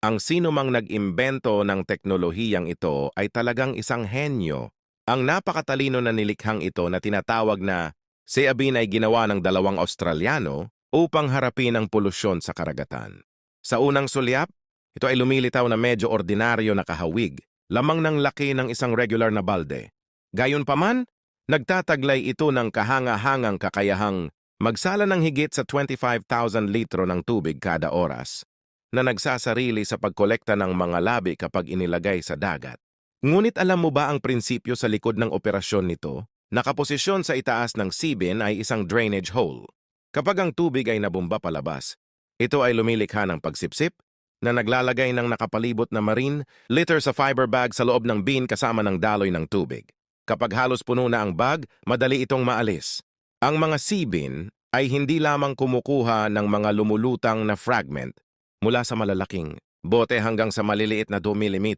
Ang sino mang nag-imbento ng teknolohiyang ito ay talagang isang henyo. Ang napakatalino na nilikhang ito na tinatawag na si Abin ay ginawa ng dalawang Australiano upang harapin ang polusyon sa karagatan. Sa unang sulyap, ito ay lumilitaw na medyo ordinaryo na kahawig, lamang ng laki ng isang regular na balde. Gayunpaman, nagtataglay ito ng kahanga-hangang kakayahang magsala ng higit sa 25,000 litro ng tubig kada oras na nagsasarili sa pagkolekta ng mga labi kapag inilagay sa dagat. Ngunit alam mo ba ang prinsipyo sa likod ng operasyon nito? Nakaposisyon sa itaas ng sibin ay isang drainage hole. Kapag ang tubig ay nabumba palabas, ito ay lumilikha ng pagsipsip na naglalagay ng nakapalibot na marine liter sa fiber bag sa loob ng bin kasama ng daloy ng tubig. Kapag halos puno na ang bag, madali itong maalis. Ang mga sibin ay hindi lamang kumukuha ng mga lumulutang na fragment mula sa malalaking bote hanggang sa maliliit na 2 mm,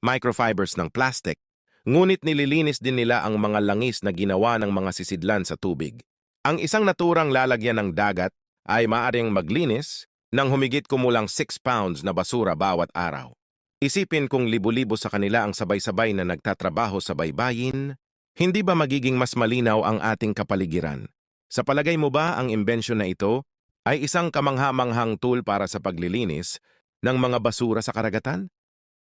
microfibers ng plastic, ngunit nililinis din nila ang mga langis na ginawa ng mga sisidlan sa tubig. Ang isang naturang lalagyan ng dagat ay maaring maglinis ng humigit kumulang 6 pounds na basura bawat araw. Isipin kung libo-libo sa kanila ang sabay-sabay na nagtatrabaho sa baybayin, hindi ba magiging mas malinaw ang ating kapaligiran? Sa palagay mo ba ang imbensyon na ito ay isang kamangha-manghang tool para sa paglilinis ng mga basura sa karagatan?